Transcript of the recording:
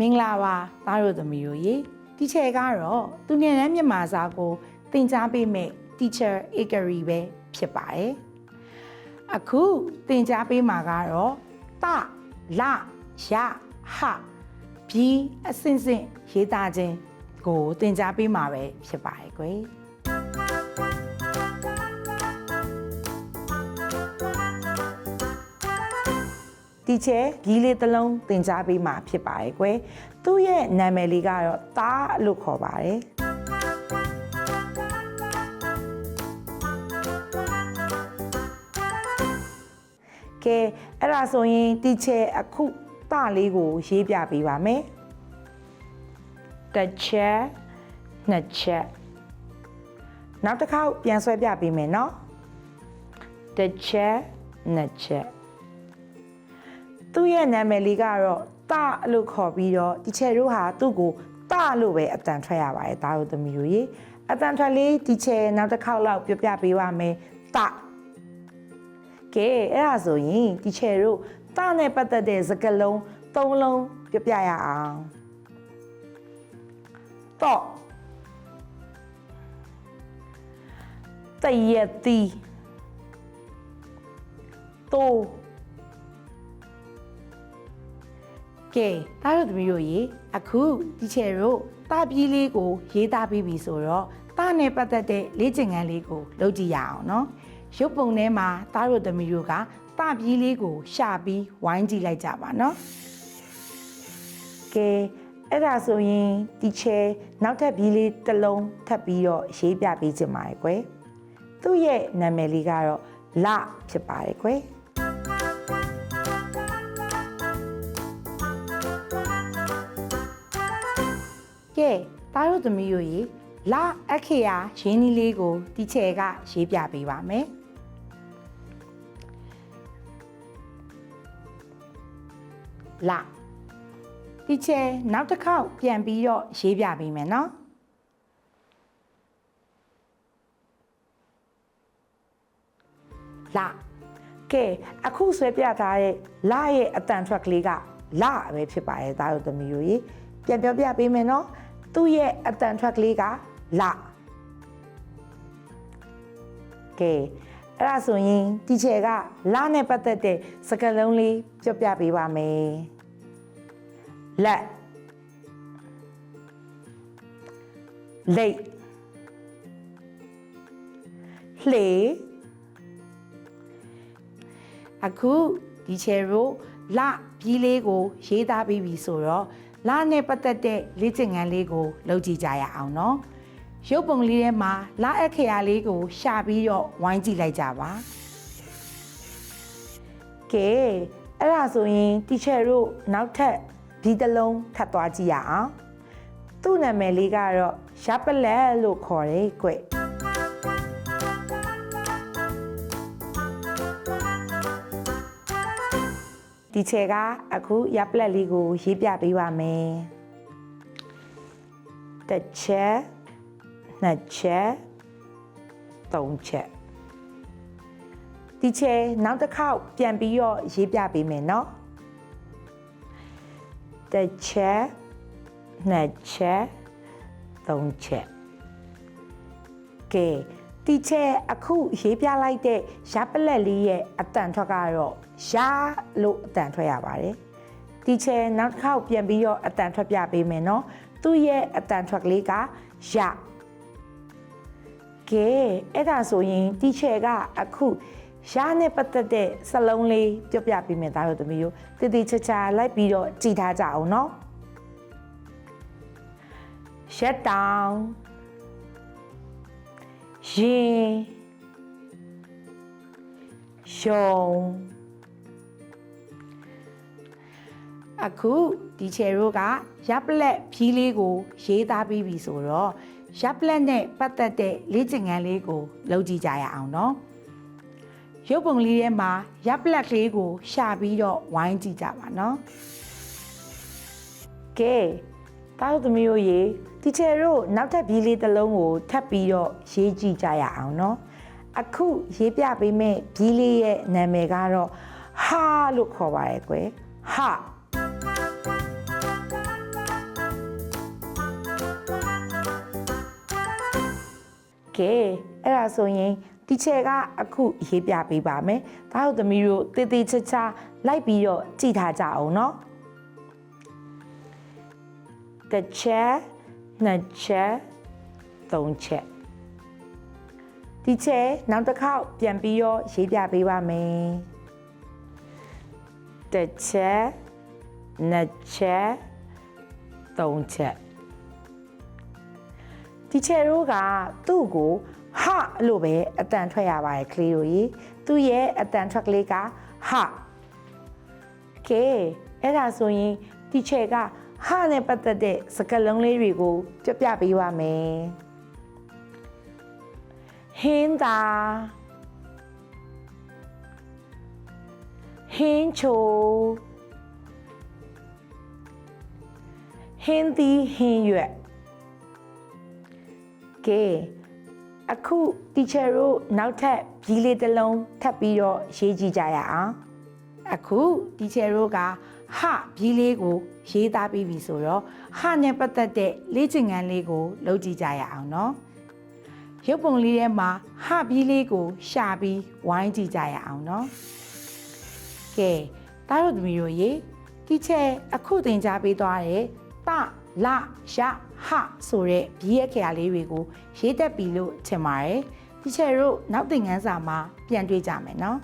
မင်္ဂလာပါသားတို့သမီးတို့ရေတီချယ်ကတော့သူငယ်တန်းမြန်မာစာကိုသင်ကြားပေးမဲ့ teacher Akari ပဲဖြစ်ပါတယ်အခုသင်ကြားပေးမှာကတော့တလရဟပြီးအစင်စင်ရေးသားခြင်းကိုသင်ကြားပေးမှာပဲဖြစ်ပါတယ်ကွယ် တီချယ်ကြီးလေးတစ်လုံးသင်ကြားပေးမှာဖြစ်ပါတယ်ကွယ်သူ့ရဲ့နာမည်လေးကတော့တာလို့ခေါ်ပါတယ်ကဲအဲ့ဒါဆိုရင်တီချယ်အခုတလေးကိုရေးပြပေးပါမယ်တစ်ချက်နှစ်ချက်နောက်တစ်ခေါက်ပြန်ဆွဲပြပေးမယ်နော်တစ်ချက်နှစ်ချက် သူ့ရဲ့နာမည်လေးကတော့တလို့ခေါ်ပြီးတော့တီချယ်တို့ဟာသူ့ကိုတလို့ပဲအတန်ထွက်ရပါတယ်ဒါတို့သမီးတို့ရေအတန်ထွက်လေးတီချယ်နောက်တစ်ခေါက်လောက်ပြောပြပေးပါမယ်တကဲအဲ့ဒါဆိုရင်တီချယ်တို့တနဲ့ပတ်သက်တဲ့စကားလုံးသုံးလုံးပြောပြရအောင်တော့တရက်တီတိုး ကဲတားတို့သမီးတို့ရေအခုတီချယ်တို့တာပြေးလေးကို ရေးသားပြီးပြီဆိုတော့တာနဲ့ပတ်သက်တဲ့လေ့ကျင့်ခန်းလေးကိုလုပ်ကြည့်ရအောင်နော်ရုပ်ပုံထဲမှာတားတို့သမီးတို့ကတာပြေးလေးကို ရှာပြီးဝိုင်းကြည့်လိုက်ကြပါနော်ကဲအဲ့ဒါဆိုရင်တီချယ်နောက်ထပ်ပြေးလေးတစ်လုံးထပ်ပြီးတော့ရေးပြပေးခြင်းပါတယ်ကွယ်သူ့ရဲ့နာမည်လေးကတော့လဖြစ်ပါတယ်ကွယ် သားတို့သမီးတို့ရေလာအခရာရင်းနှီးလေးကိုတီချယ်ကရေးပြပေးပါမယ်လာတီချယ်နောက်တစ်ခေါက်ပြန်ပြီးတော့ရေးပြပေးမယ်နော်လာကဲအခုဆွဲပြထားတဲ့လာရဲ့အတန်ထွက်ကလေးကလာပဲဖြစ်ပါတယ်သားတို့သမီးတို့ရေပြန်ပြောပြပေးမယ်နော် သူ့ရဲ့အတန်ထွက်ကလေးကလာကဲအဲ့ဒါဆိုရင်တီချယ်ကလာနဲ့ပတ်သက်တဲ့စကားလုံးလေးပြောပြပေးပါမယ်လက်လိတ်လှေအခုဒီချယ်တို့လပြီးလေးကို ရေးသားပြီးပြီဆိုတော့ လနဲ့ပတ်သက်တဲ့လေ့ကျင့်ခန်းလေးကိုလုပ်ကြည့်ကြရအောင်နော်ရုပ်ပုံလေးထဲမှာလအခရာလေးကိုရှာပြီးတော့ဝိုင်းကြည့်လိုက်ကြပါကဲအဲ့ဒါဆိုရင်တီချယ်တို့နောက်ထပ်ဒီတစ်လုံးထပ်သွားကြည့်ရအောင်သူ့နာမည်လေးကတော့ရပလက်လို့ခေါ်တယ်ကွ။ ဒီချေကအခုရပ်ပလက်လေးကိုရေးပြပေးပါမယ်တစ်ချက်နှစ်ချက်သုံးချက်ဒီချေနောက်တစ်ခေါက်ပြန်ပြီးတော့ရေးပြပေးမယ်နော်တစ်ချက်နှစ်ချက်သုံးချက်ကဲ တီချဲအခုရေးပြလိုက်တဲ့ရပလက်လေးရဲ့အတန်ထွက်ကတော့ရာလို့အတန်ထွက်ရပါတယ်တီချဲနောက်တစ်ခေါက်ပြန်ပြီးတော့အတန်ထွက်ပြပေးမယ်နော်သူ့ရဲ့အတန်ထွက်ကလေးကရကဲအဲ့ဒါဆိုရင်တီချဲကအခုရာနဲ့ပတ်သက်တဲ့စလုံးလေးပြောပြပေးမယ်သားတို့သမီးတို့တည်တည်ချာချာလိုက်ပြီးတော့ကြည်ထားကြအောင်နော် shut down ရင်ရှုံအခုဒီချယ်တို့ကရပ်ပလက်ဖြီးလေးကို ရေးသားပြီးပြီဆိုတော့ရပ်ပလက်နဲ့ပတ်သက်တဲ့လေ့ကျင့်ခန်းလေးကိုလုပ်ကြည့်ကြရအောင်နော်ရုပ်ပုံလေးထဲမှာရပ်ပလက်ကလေးကို ရှာပြီးတော့ဝိုင်းကြည့်ကြပါနော်ကဲတားတို့သမီးတို့ရေ တီချယ်တို့နောက်ထပ်ဘီလေးတစ်လုံးကိုထပ်ပြီးတော့ရေးကြည့်ကြရအောင်နော်အခုရေးပြပေးမယ့်ဘီလေးရဲ့နာမည်ကတော့ဟာလို့ခေါ်ပါရဲ့ကွယ်ဟာကဲအဲ့ဒါဆိုရင်တီချယ်ကအခုရေးပြပေးပါမယ်။ဒါတို့သမီးတို့တေးသေးချာချာလိုက်ပြီးတော့ကြည်ထားကြအောင်နော်။ The chair နှစ်ချက်သုံးချက်တီချယ်နောက်တစ်ခေါက်ပြန်ပြီးတော့ရေးပြပေးပါမယ်တစ်ချက်နှစ်ချက်သုံးချက်ဒီချယ်တို့ကသူ့ကိုဟလို့ပဲအတန်ထွက်ရပါတယ်ကလေးတို့ကြီးသူ့ရဲ့အတန်ထွက်ကလေးကဟကဲအဲ့ဒါဆိုရင်ဒီချယ်က ဟနဲ့ပတ်သက်တဲ့စကားလုံးလေးတွေကိုပြပြပေးပါမယ်ဟင်းသာဟင်းချိုဟင်းသီးဟင်းရွက်ကဲအခုတီချယ်တို့နောက်ထပ်ဘီလေးတစ်လုံးထပ်ပြီးတော့ရေးကြည့်ကြရအောင်အခုတီချယ်တို့က ဟပြီးလေးကိုရေးသားပြီးပြီဆိုတော့ဟနဲ့ပတ်သက်တဲ့လေ့ကျင့်ခန်းလေးကိုလုပ်ကြည့်ကြရအောင်နော်ရုပ်ပုံလေးထဲမှာဟပြီးလေးကိုရှာပြီးဝိုင်းကြည့်ကြရအောင်နော်ကဲတားတို့သမီးတို့ရေတီချဲအခုသင်ကြားပေးသွားတဲ့တလရဟဆိုတဲ့ဘီရဲ့ခရာလေးတွေကိုရေးတတ်ပြီလို့ထင်ပါတယ်တီချဲတို့နောက်သင်ခန်းစာမှာပြန်တွေ့ကြမယ်နော်